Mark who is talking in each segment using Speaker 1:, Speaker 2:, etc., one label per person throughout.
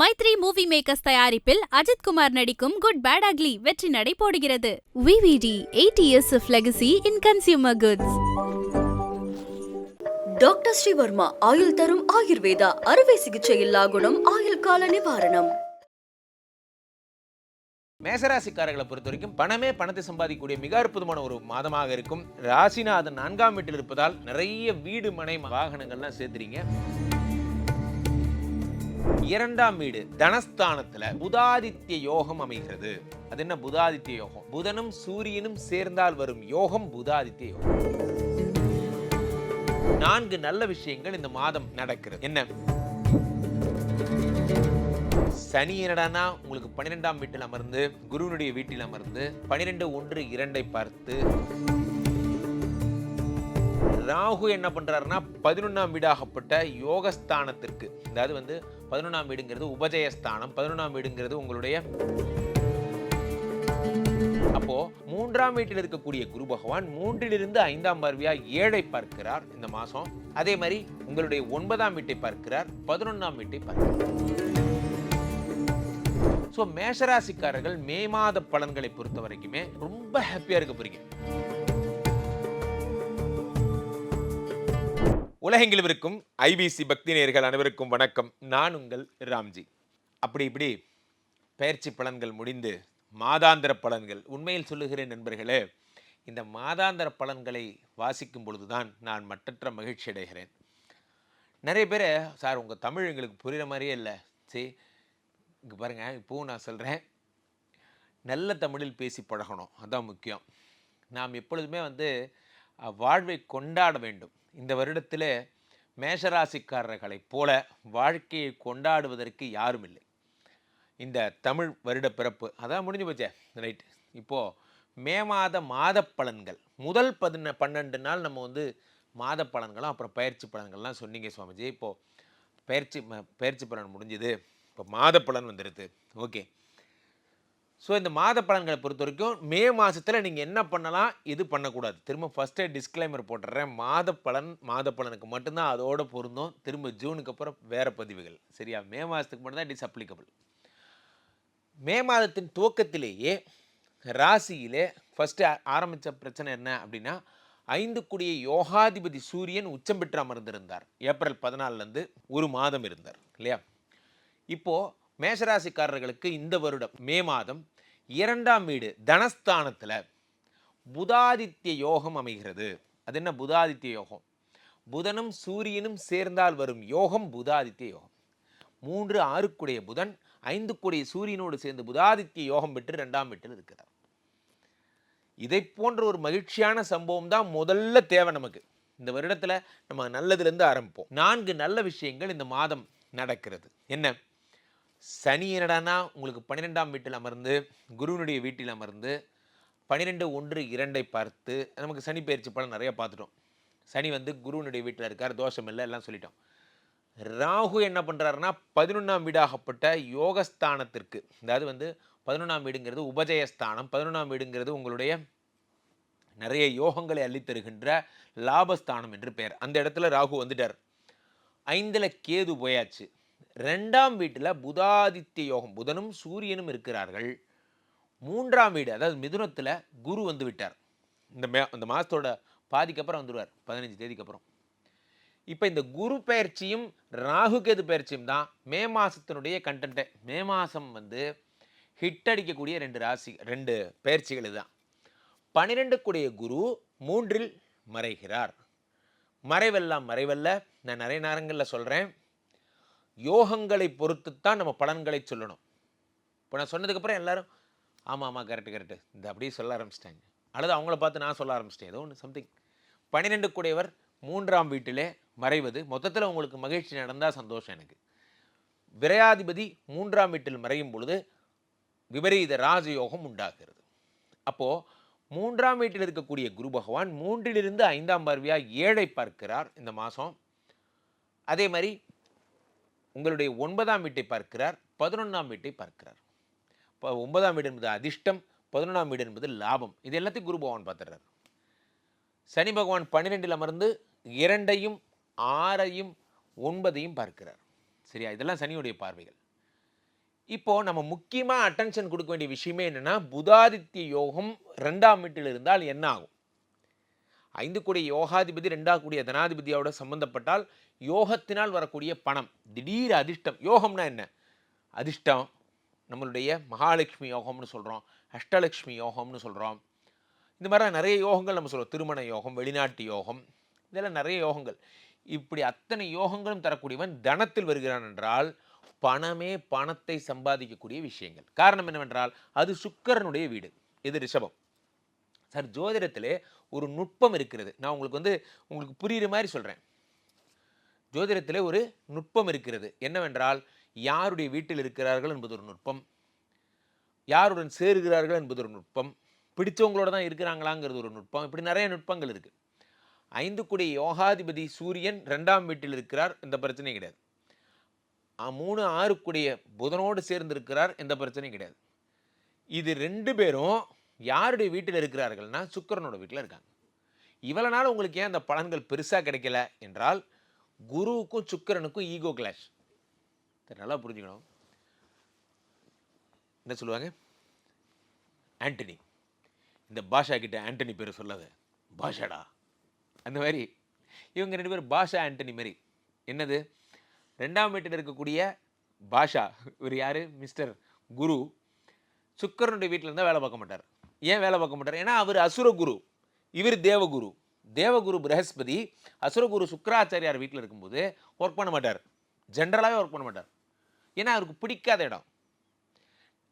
Speaker 1: Maithri movie makers தயாரிப்பில் அஜித் குமார் நடிக்கும் good bad ugly வெற்றி நடை போடுகிறது. VVD eight years of legacy in consumer goods
Speaker 2: doctor Srivarma ஆயுள் தரும் ஆயுர்வேதா அறுவை சிகிச்சை இல்லா குணம் ஆயுள் கால நிவாரணம்.
Speaker 3: மேசராசிக்காரர்களை பொறுத்த வரைக்கும் பணமே பணத்தை சம்பாதிக்கக்கூடிய மிக அற்புதமான ஒரு மாதமாக இருக்கும். ராசிநாதன் நான்காம் வீட்டில் இருப்பதால் நிறைய வீடு மனை வாகனங்கள்லாம் சேர்த்துறீங்க. இரண்டாம் வீடு தனஸ்தானத்துல புதாதித்ய யோகம் அமைகிறது. அது என்ன புதாதித்ய யோகம்? புதனும் சூரியனும் சேர்ந்தால் வரும் யோகம் புதாதித்ய யோகம். நான்கு நல்ல விஷயங்கள் இந்த மாதம் நடக்கிறது. என்ன? சனி என்னடானா உங்களுக்கு பன்னிரெண்டாம் வீட்டில் அமர்ந்து குருவினுடைய வீட்டில் அமர்ந்து பன்னிரெண்டு ஒன்று இரண்டை பார்த்து ராகு என்ன பண்றாருன்னா பதினொன்றாம் வீடாகப்பட்ட யோகஸ்தானத்திற்கு அதாவது வந்து பதினொன்றாம் வீடுங்கிறது உபஜயஸ்தானம் பதினொன்றாம் வீடுங்கிறது உங்களுடைய அப்போ மூன்றாம் வீட்டில் இருக்கக்கூடிய குரு பகவான் மூன்றிலிருந்து ஐந்தாம் பார்வையா ஏழை பார்க்கிறார் இந்த மாசம். அதே மாதிரி உங்களுடைய ஒன்பதாம் வீட்டை பார்க்கிறார் பதினொன்றாம் வீட்டை பார்க்கிறார். ஸோ மேஷராசிக்காரர்கள் மே மாத பலன்களை பொறுத்த வரைக்குமே ரொம்ப ஹாப்பியாக இருக்க போறீங்க. உலகெங்கிலும் இருக்கும் ஐபிசி பக்தி நேயர்கள் அனைவருக்கும் வணக்கம். நான் உங்கள் ராம்ஜி. அப்படி இப்படி பயிற்சி பலன்கள் முடிந்து மாதாந்திர பலன்கள். உண்மையில் சொல்லுகிறேன் நண்பர்களே இந்த மாதாந்திர பலன்களை வாசிக்கும் பொழுதுதான் நான் மற்றற்ற மகிழ்ச்சி அடைகிறேன். நிறைய பேர் சார் உங்கள் தமிழ் எங்களுக்கு புரிகிற மாதிரியே இல்லை. சரி இங்கே பாருங்கள் இப்போவும் நான் சொல்கிறேன் நல்ல தமிழில் பேசி பழகணும். அதுதான் முக்கியம். நாம் எப்பொழுதுமே வந்து வாழ்வை கொண்டாட வேண்டும். இந்த வருடத்தில் மேஷராசிக்காரர்களைப் போல வாழ்க்கையை கொண்டாடுவதற்கு யாரும் இல்லை. இந்த தமிழ் வருட பிறப்பு அதான் முடிஞ்சு போச்சே. ரைட் இப்போது மே மாத மாத பலன்கள் முதல் பதின பன்னெண்டு நாள் நம்ம வந்து மாத பலன்களும் அப்புறம் பயிற்சி பலன்கள்லாம் சொன்னீங்க சுவாமிஜி. இப்போது பயிற்சி பயிற்சி பலன் முடிஞ்சுது. இப்போ மாத பலன் வந்துடுது ஓகே ஸோ இந்த மாத பலன்களை பொறுத்த வரைக்கும் மே மாதத்தில் நீங்கள் என்ன பண்ணலாம் இது பண்ணக்கூடாது. திரும்ப ஃபஸ்ட்டே டிஸ்க்ளைமர் போட்டுடுறேன் மாத பலன் மாத பலனுக்கு மட்டும்தான் அதோட பொருந்தும். திரும்ப ஜூனுக்கு அப்புறம் வேறு பதிவுகள். சரியா? மே மாதத்துக்கு மட்டும்தான் இட் இஸ் அப்ளிகபிள் மே மாதத்தின் துவக்கத்திலேயே ராசியிலே ஃபஸ்ட்டு ஆரம்பித்த பிரச்சனை என்ன அப்படின்னா ஐந்து கூடிய யோகாதிபதி சூரியன் உச்சம் பெற்று அமர்ந்திருந்தார். ஏப்ரல் பதினாலிருந்து ஒரு மாதம் இருந்தார். இல்லையா? இப்போது மேஷராசிக்காரர்களுக்கு இந்த வருடம் மே மாதம் இரண்டாம் வீடு தனஸ்தானத்தில் புதாதித்ய யோகம் அமைகிறது. அது என்ன புதாதித்ய யோகம்? புதனும் சூரியனும் சேர்ந்தால் வரும் யோகம் புதாதித்ய யோகம். மூன்று ஆறுக்குடைய புதன் ஐந்துக்குடைய சூரியனோடு சேர்ந்து புதாதித்ய யோகம் பெற்று ரெண்டாம் வீட்டில் இருக்கிறார். இதை போன்ற ஒரு மகிழ்ச்சியான சம்பவம் தான் முதல்ல தேவை நமக்கு. இந்த வருடத்தில் நம்ம நல்லதுலேருந்து ஆரம்பிப்போம். நான்கு நல்ல விஷயங்கள் இந்த மாதம் நடக்கிறது. என்ன? சனி என்னடானா உங்களுக்கு பன்னிரெண்டாம் வீட்டில் அமர்ந்து குருவினுடைய வீட்டில் அமர்ந்து பன்னிரெண்டு ஒன்று இரண்டை பார்த்து நமக்கு சனி பயிற்சி பலன் நிறையா பார்த்துட்டோம். சனி வந்து குருவினுடைய வீட்டில் இருக்கார் தோஷம் இல்லை எல்லாம் சொல்லிட்டோம். ராகு என்ன பண்ணுறாருன்னா பதினொன்றாம் வீடாகப்பட்ட யோகஸ்தானத்திற்கு அதாவது வந்து பதினொன்றாம் வீடுங்கிறது உபஜயஸ்தானம் பதினொன்றாம் வீடுங்கிறது உங்களுடைய நிறைய யோகங்களை அள்ளித்தருகின்ற லாபஸ்தானம் என்று பெயர். அந்த இடத்துல ராகு வந்துட்டார். ஐந்தில் கேது போயாச்சு. ரெண்டாம் வீட்டில் புதாதித்ய யோகம் புதனும் சூரியனும் இருக்கிறார்கள். மூன்றாம் வீடு அதாவது மிதுனத்தில் குரு வந்து விட்டார். இந்த மே இந்த மாதத்தோட பாதிக்கு அப்புறம் வந்துடுவார் பதினஞ்சு தேதிக்கு அப்புறம். இப்போ இந்த குரு பயிற்சியும் ராகு கேது பயிற்சியும் தான் மே மாதத்தினுடைய கண்டென்ட்டே மே மாதம் வந்து ஹிட் அடிக்கக்கூடிய ரெண்டு ராசி ரெண்டு பயிற்சிகள் இதுதான். பனிரெண்டுக்குடைய குரு மூன்றில் மறைகிறார். மறைவெல்லாம் மறைவல்ல. நான் நிறைய நேரங்களில் சொல்கிறேன் யோகங்களை பொறுத்துத்தான் நம்ம பலன்களை சொல்லணும். இப்போ நான் சொன்னதுக்கப்புறம் எல்லாரும் ஆமாம் ஆமாம் கரெக்டு கரெக்டு இந்த அப்படியே சொல்ல ஆரம்பிச்சிட்டாங்க. அல்லது அவங்கள பார்த்து நான் சொல்ல ஆரம்பிச்சிட்டேன். ஏதோ ஒன்று சம்திங் பன்னிரெண்டு கூடையவர் மூன்றாம் வீட்டிலே மறைவது மொத்தத்தில் உங்களுக்கு மகிழ்ச்சி நடந்தால் சந்தோஷம் எனக்கு. விரையாதிபதி மூன்றாம் வீட்டில் மறையும் பொழுது விபரீத ராஜயோகம் உண்டாகிறது. அப்போது மூன்றாம் வீட்டில் இருக்கக்கூடிய குரு பகவான் மூன்றிலிருந்து ஐந்தாம் பார்வையாக ஏழை பார்க்கிறார் இந்த மாதம் அதே மாதிரி உங்களுடைய ஒன்பதாம் வீட்டை பார்க்கிறார் பதினொன்றாம் வீட்டை பார்க்கிறார். இப்போ ஒன்பதாம் வீடு என்பது அதிர்ஷ்டம் பதினொன்றாம் வீடு என்பது லாபம். இது எல்லாத்தையும் குரு பகவான் பார்த்துறாரு சனி பகவான் பன்னிரெண்டில் அமர்ந்து இரண்டையும் ஆறையும் ஒன்பதையும் பார்க்கிறார். சரியா? இதெல்லாம் சனியுடைய பார்வைகள். இப்போ நம்ம முக்கியமாக அட்டென்ஷன் கொடுக்க வேண்டிய விஷயமே என்னென்னா புதாதித்ய யோகம் ரெண்டாம் வீட்டில் இருந்தால் என்ன ஆகும்? ஐந்து கூடிய யோகாதிபதி ரெண்டாவது கூடிய தனாதிபதியோட சம்பந்தப்பட்டால் யோகத்தினால் வரக்கூடிய பணம் திடீர் அதிர்ஷ்டம். யோகம்னா என்ன? அதிர்ஷ்டம் நம்மளுடைய மகாலட்சுமி யோகம்னு சொல்கிறோம் அஷ்டலக்ஷ்மி யோகம்னு சொல்கிறோம் இந்த மாதிரி நிறைய யோகங்கள் நம்ம சொல்கிறோம் திருமண யோகம் வெளிநாட்டு யோகம் இதெல்லாம் நிறைய யோகங்கள். இப்படி அத்தனை யோகங்களும் தரக்கூடியவன் தனத்தில் வருகிறான் என்றால் பணமே பணத்தை சம்பாதிக்கக்கூடிய விஷயங்கள். காரணம் என்னவென்றால் அது சுக்கரனுடைய வீடு. இது ரிஷபம்? சார் ஜோதிடத்தில் ஒரு நுட்பம் இருக்கிறது. நான் உங்களுக்கு வந்து உங்களுக்கு புரிகிற மாதிரி சொல்கிறேன் ஜோதிடத்தில் ஒரு நுட்பம் இருக்கிறது. என்னவென்றால் யாருடைய வீட்டில் இருக்கிறார்கள் என்பது ஒரு நுட்பம். யாருடன் சேருகிறார்கள் என்பது ஒரு நுட்பம். பிடித்தவங்களோட தான் இருக்கிறாங்களாங்கிறது ஒரு நுட்பம். இப்படி நிறைய நுட்பங்கள் இருக்குது ஐந்து கூடிய யோகாதிபதி சூரியன் ரெண்டாம் வீட்டில் இருக்கிறார் எந்த பிரச்சனையும் கிடையாது. மூணு ஆறு புதனோடு சேர்ந்திருக்கிறார் எந்த பிரச்சனையும் கிடையாது. இது ரெண்டு பேரும் யாருடைய வீட்டில் இருக்கிறார்கள்னா சுக்கிரனோட வீட்டில் இருக்காங்க. இவ்வளோ நாள் உங்களுக்கு ஏன் அந்த பலன்கள் பெருசாக கிடைக்கல என்றால் குருவுக்கும் சுக்கிரனுக்கும் ஈகோ கிளாஷ். நல்லா புரிஞ்சுக்கணும். என்ன சொல்லுவாங்க? ஆண்டனி. இந்த பாஷா கிட்ட ஆண்டனி பேர் சொல்லாத. பாஷாடா. அந்த மாதிரி. இவங்க ரெண்டு பேரும் பாஷா ஆண்டனி மாதிரி. என்னது? ரெண்டாம் வீட்டில் இருக்கக்கூடிய பாஷா. இவர் யார்? மிஸ்டர் குரு. சுக்கரனுடைய வீட்டில் இருந்தால் வேலை பார்க்க மாட்டார். ஏன் வேலை பார்க்க மாட்டார்? ஏன்னா அவர் அசுரகுரு இவர் தேவகுரு. தேவகுரு பிரகஸ்பதி அசுரகுரு சுக்கராச்சாரியார் வீட்டில் இருக்கும்போது ஒர்க் பண்ண மாட்டார். ஜென்ரலாகவே ஒர்க் பண்ண மாட்டார். ஏன்னா அவருக்கு பிடிக்காத இடம்.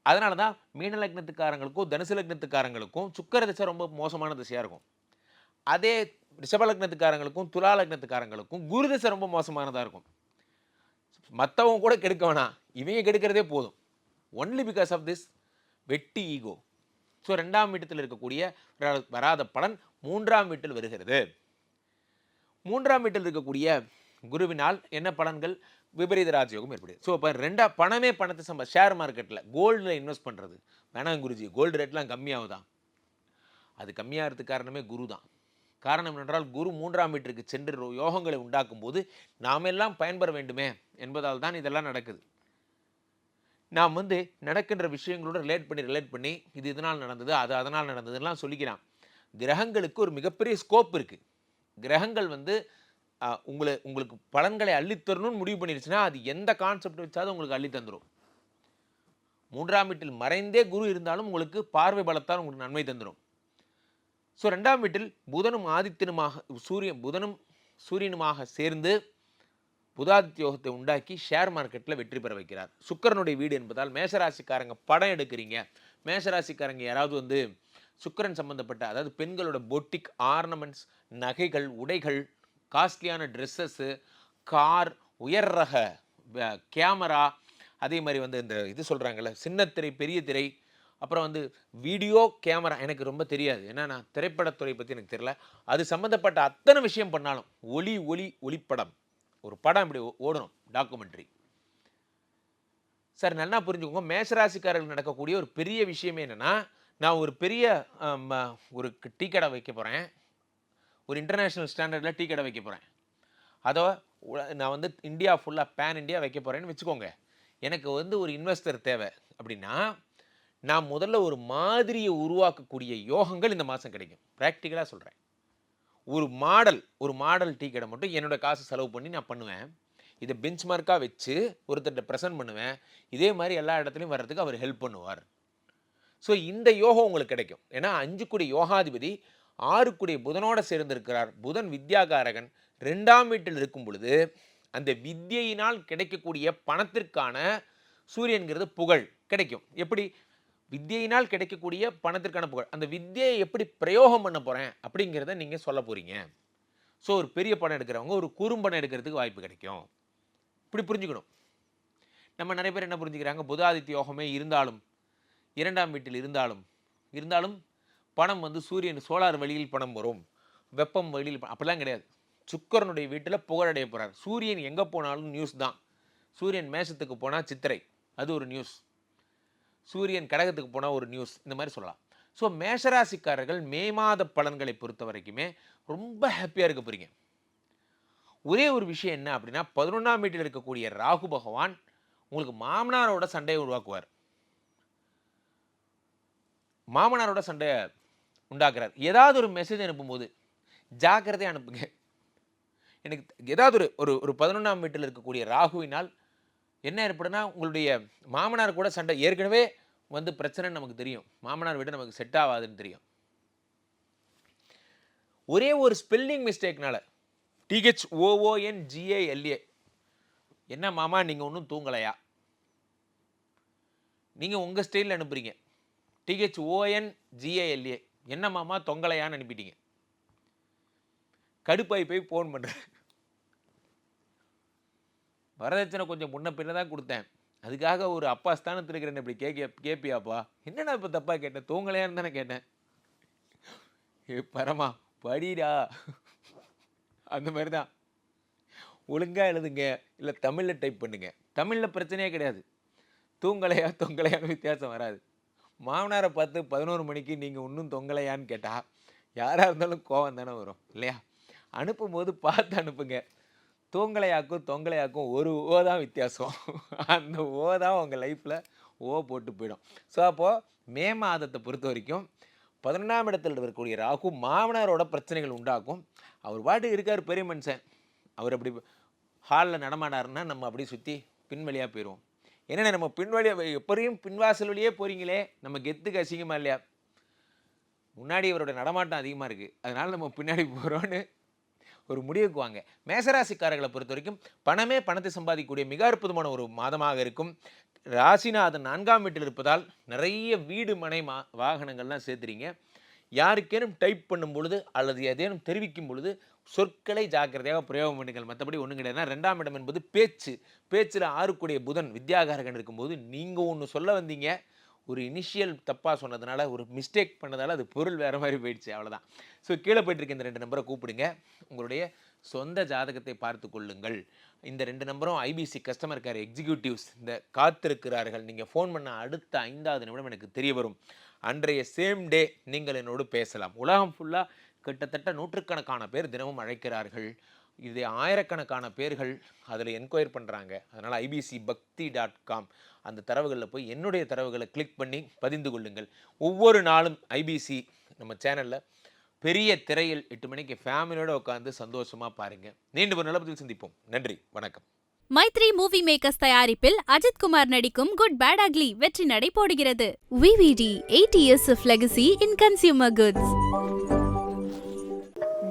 Speaker 3: அதனால தான் மீன லக்னத்துக்காரங்களுக்கும் தனுசு லக்னத்துக்காரங்களுக்கும் சுக்கர திசை ரொம்ப மோசமான திசையாக இருக்கும். அதே ரிஷப லக்னத்துக்காரங்களுக்கும் துலா லக்னத்துக்காரங்களுக்கும் குரு திசை ரொம்ப மோசமானதாக இருக்கும். மற்றவங்க கூட கெடுக்க வேணாம். இவங்க கெடுக்கிறதே போதும். ஒன்லி பிகாஸ் ஆஃப் திஸ் வெட்டி ஈகோ ஸோ ரெண்டாம் வீட்டத்தில் இருக்கக்கூடிய வராத- வராத பலன் மூன்றாம் வீட்டில் வருகிறது. மூன்றாம் வீட்டில் இருக்கக்கூடிய குருவினால் என்ன பலன்கள்? விபரீத ராஜயோகம் ஏற்படுது ஸோ இப்போ ரெண்டா பணமே பணத்தை சம்ப ஷேர் மார்க்கெட்டில் கோல்டில் இன்வெஸ்ட் பண்ணுறது வேணாம் குருஜி கோல்டு ரேட்லாம் கம்மியாகுதான். அது கம்மியாகிறதுக்கு காரணமே குரு தான். காரணம் என்றால் குரு மூன்றாம் வீட்டிற்கு சென்று யோகங்களை உண்டாக்கும் போது நாமெல்லாம் பயன்பெற வேண்டுமே என்பதால் தான் இதெல்லாம் நடக்குது. நாம் வந்து நடக்கின்ற விஷயங்களோட ரிலேட் பண்ணி ரிலேட் பண்ணி இது இதனால் நடந்தது அது அதனால் நடந்ததுலாம் சொல்லிக்கிறான் கிரகங்களுக்கு ஒரு மிகப்பெரிய ஸ்கோப் இருக்குது கிரகங்கள் வந்து உங்களை உங்களுக்கு பலன்களை அள்ளித்தரணும்னு முடிவு பண்ணிருச்சுன்னா அது எந்த கான்செப்ட் வச்சாலும் உங்களுக்கு அள்ளி தந்துடும் மூன்றாம் வீட்டில் மறைந்தே குரு இருந்தாலும் உங்களுக்கு பார்வை பலத்தால் உங்களுக்கு நன்மை தந்துடும் ஸோ ரெண்டாம் வீட்டில் புதனும் ஆதித்தனுமாக சூரியன் புதனும் சூரியனுமாக சேர்ந்து புதாதித்யோகத்தை உண்டாக்கி ஷேர் மார்க்கெட்டில் வெற்றி பெற வைக்கிறார். சுக்கிரனுடைய வீடு என்பதால் மேசராசிக்காரங்க படம் எடுக்கிறீங்க. மேசராசிக்காரங்க யாராவது வந்து சுக்கரன் சம்மந்தப்பட்ட அதாவது பெண்களோட பொட்டிக் ஆர்னமெண்ட்ஸ் நகைகள் உடைகள் காஸ்ட்லியான ட்ரெஸ்ஸஸ்ஸு கார் உயர் ரக கேமரா அதே மாதிரி வந்து இந்த இது சொல்கிறாங்கல்ல சின்னத்திரை பெரிய திரை அப்புறம் வந்து வீடியோ கேமரா எனக்கு ரொம்ப தெரியாது. ஏன்னா நான் திரைப்படத்துறை பற்றி எனக்கு தெரியல. அது சம்மந்தப்பட்ட அத்தனை விஷயம் பண்ணாலும் ஒளி ஒளி ஒளிப்படம். ஒரு படம் இப்படி ஓ- ஓடணும் டாக்குமெண்ட்ரி சார் நல்லா புரிஞ்சுக்கோங்க. மேசராசிக்காரர்கள் நடக்கக்கூடிய ஒரு பெரிய விஷயமே என்னென்னா நான் ஒரு பெரிய ஒரு டீ கடை வைக்க போகிறேன் ஒரு இன்டர்நேஷ்னல் ஸ்டாண்டர்டில் டீ கடை வைக்க போகிறேன் அதோ நான் வந்து இந்தியா ஃபுல்லாக பேன் இந்தியா வைக்க போகிறேன்னு வச்சுக்கோங்க. எனக்கு வந்து ஒரு இன்வெஸ்டர் தேவை. அப்படின்னா நான் முதல்ல ஒரு மாதிரியை உருவாக்கக்கூடிய யோகங்கள் இந்த மாதம் கிடைக்கும். ப்ராக்டிக்கலாக சொல்கிறேன் ஒரு மாடல் ஒரு மாடல் டீ கடை மட்டும் என்னோட காசு செலவு பண்ணி நான் பண்ணுவேன். இதை பெஞ்ச் மார்க்காக வச்சு ஒருத்தர்கிட்ட ப்ரெசென்ட் பண்ணுவேன். இதே மாதிரி எல்லா இடத்துலையும் வர்றதுக்கு அவர் ஹெல்ப் பண்ணுவார். ஸோ இந்த யோகம் உங்களுக்கு கிடைக்கும். ஏன்னா அஞ்சு கூடிய யோகாதிபதி ஆறு கூடிய புதனோடு சேர்ந்திருக்கிறார். புதன் வித்யாகாரகன். ரெண்டாம் வீட்டில் இருக்கும் பொழுது அந்த வித்தியினால் கிடைக்கக்கூடிய பணத்திற்கான சூரியன்கிறது புகழ். கிடைக்கும். எப்படி? வித்தியினால் கிடைக்கக்கூடிய பணத்திற்கான புகழ். அந்த வித்தியை எப்படி பிரயோகம் பண்ண போகிறேன் அப்படிங்கிறத நீங்கள் சொல்ல போகிறீங்க ஸோ ஒரு பெரிய படம் எடுக்கிறவங்க ஒரு குறும்படம் எடுக்கிறதுக்கு வாய்ப்பு கிடைக்கும். இப்படி புரிஞ்சுக்கணும். நம்ம நிறைய பேர் என்ன புரிஞ்சுக்கிறாங்க? புதாதித்ய யோகமே இருந்தாலும் இரண்டாம் வீட்டில் இருந்தாலும் இருந்தாலும் பணம் வந்து சூரியன் சோலார் வழியில் பணம் வரும். வெப்பம் வழியில் அப்படிலாம் கிடையாது. சுக்கரனுடைய வீட்டில் புகழடைய போகிறார் சூரியன் எங்கே போனாலும் நியூஸ் தான். சூரியன் மேஷத்துக்கு போனால் சித்திரை. அது ஒரு நியூஸ் சூரியன் கடகத்துக்கு போனால் ஒரு நியூஸ் இந்த மாதிரி சொல்லலாம். ஸோ மேஷராசிக்காரர்கள் மே மாத பலன்களை பொறுத்த வரைக்குமே ரொம்ப ஹாப்பியாக இருக்க போகிறீங்க ஒரே ஒரு விஷயம் என்ன அப்படின்னா பதினொன்றாம் வீட்டில் இருக்கக்கூடிய ராகு பகவான் உங்களுக்கு மாமனாரோட சண்டையை உருவாக்குவார். மாமனாரோட சண்டையை உண்டாக்குறார். ஏதாவது ஒரு மெசேஜ் அனுப்பும்போது ஜாக்கிரதையாக அனுப்புங்க. எனக்கு ஏதாவது ஒரு ஒரு ஒரு பதினொன்றாம் வீட்டில் இருக்கக்கூடிய ராகுவினால் என்ன ஏற்படுனா உங்களுடைய மாமனார் கூட சண்டை ஏற்கனவே வந்து பிரச்சனைன்னு நமக்கு தெரியும். மாமனார் வீடு நமக்கு செட் ஆகாதுன்னு தெரியும். ஒரே ஒரு ஸ்பெல்லிங் மிஸ்டேக்னால டிஹெச் ஓஓஎன் ஜிஏஎல்ஏ என்ன மாமா நீங்கள் ஒன்றும் தூங்கலையா? நீங்கள் உங்கள் ஸ்டைலில் அனுப்புறீங்க. டிஹெச் ஓஎன் ஜிஏஎல்ஏ என்ன மாமா தொங்கலையான்னு அனுப்பிட்டீங்க. கடுப்பாய் போய் ஃபோன் பண்ணுறேன் வரதட்சணை கொஞ்சம் முன்ன பின்ன தான் கொடுத்தேன். அதுக்காக ஒரு அப்பா ஸ்தானத்தில் இருக்கிறேன் இப்படி கேட்க கேட்பியாப்பா என்னடா இப்போ தப்பாக கேட்டேன் தூங்கலையான்னு தானே கேட்டேன். ஏ பரமா படிடா. அந்த மாதிரி தான் ஒழுங்காக எழுதுங்க இல்லை தமிழில் டைப் பண்ணுங்க. தமிழில் பிரச்சனையே கிடையாது. தூங்கலையா தொங்கலையான்னு வித்தியாசம் வராது. மாமனாரை பார்த்து பதினோரு மணிக்கு நீங்கள் இன்னும் தொங்கலையான்னு கேட்டால் யாராக இருந்தாலும் கோவம் தானே வரும் இல்லையா? அனுப்பும்போது பார்த்து அனுப்புங்க. தூங்கலையாக்கும் தொங்கலையாக்கும் ஒரு ஓ தான் வித்தியாசம். அந்த ஓ தான் உங்கள் லைஃப்பில் ஓ போட்டு போயிடும். ஸோ அப்போது மே மாதத்தை பொறுத்த வரைக்கும் பதினொன்றாம் இடத்தில் இருக்கக்கூடிய ராகு மாமனாரோட பிரச்சனைகள் உண்டாக்கும் அவர் பாட்டு இருக்கார் பெரிய மனுஷன். அவர் அப்படி ஹாலில் நடமாடாருன்னா நம்ம அப்படியே சுற்றி பின்வழியாக போயிடுவோம் என்னென்ன நம்ம பின்வழியாக எப்படியும் பின்வாசல் வழியே போகிறீங்களே நம்ம கெத்துக்கு அசிங்கமா இல்லையா? முன்னாடி இவரோட நடமாட்டம் அதிகமாக இருக்குது அதனால் நம்ம பின்னாடி போகிறோன்னு ஒரு முடிவுக்கு வாங்க. மேசராசிக்காரர்களை பொறுத்த வரைக்கும் பணமே பணத்தை சம்பாதிக்கக்கூடிய மிக அற்புதமான ஒரு மாதமாக இருக்கும். ராசிநாதன் நான்காம் வீட்டில் இருப்பதால் நிறைய வீடு மனை மா வாகனங்கள்லாம் சேர்த்துறீங்க. யாருக்கேனும் டைப் பண்ணும் பொழுது அல்லது எதேனும் தெரிவிக்கும் பொழுது சொற்களை ஜாக்கிரதையாக பிரயோகம் பண்ணுங்கள். மற்றபடி ஒன்றும் கிடையாது. ரெண்டாம் இடம் என்பது பேச்சு. பேச்சில் ஆறுக்குடைய புதன் வித்யாகாரகன் இருக்கும்போது நீங்கள் ஒன்று சொல்ல வந்தீங்க. ஒரு இனிஷியல் தப்பாக சொன்னதுனால ஒரு மிஸ்டேக் பண்ணதால் அது பொருள் வேறு மாதிரி போயிடுச்சு அவ்வளோதான் ஸோ கீழே போயிட்டு இருக்க இந்த ரெண்டு நம்பரை கூப்பிடுங்க. உங்களுடைய சொந்த ஜாதகத்தை பார்த்து கொள்ளுங்கள். இந்த ரெண்டு நம்பரும் ஐபிசி கஸ்டமர் கேர் எக்ஸிக்யூட்டிவ்ஸ் இந்த காத்திருக்கிறார்கள். நீங்கள் ஃபோன் பண்ண அடுத்த ஐந்தாவது நிமிடம் எனக்கு தெரிய வரும். அன்றைய சேம் டே நீங்கள் என்னோடு பேசலாம். உலகம் ஃபுல்லாக கிட்டத்தட்ட நூற்றுக்கணக்கான பேர் தினமும் அழைக்கிறார்கள். இது ஆயிரக்கணக்கான பேர்கள் அதில் என்கொயர் பண்ணுறாங்க அதனால் ஐபிசி பக்தி டாட் காம் அந்த தரவுகளில் போய் என்னுடைய தரவுகளை கிளிக் பண்ணி பதிந்து கொள்ளுங்கள். ஒவ்வொரு நாளும் ஐபிசி நம்ம சேனலில் பெரிய திரையில் எட்டு மணிக்கு ஃபேமிலியோடு உட்காந்து சந்தோஷமாக பாருங்கள் நீண்டு ஒரு நிலப்பத்தில் சந்திப்போம். நன்றி வணக்கம்.
Speaker 1: மைத்ரி மூவி மேக்கர்ஸ் தயாரிப்பில் அஜித் குமார் நடிக்கும் குட் பேட் அக்லி வெற்றி நடை போடுகிறது. VVD eight years of legacy in consumer goods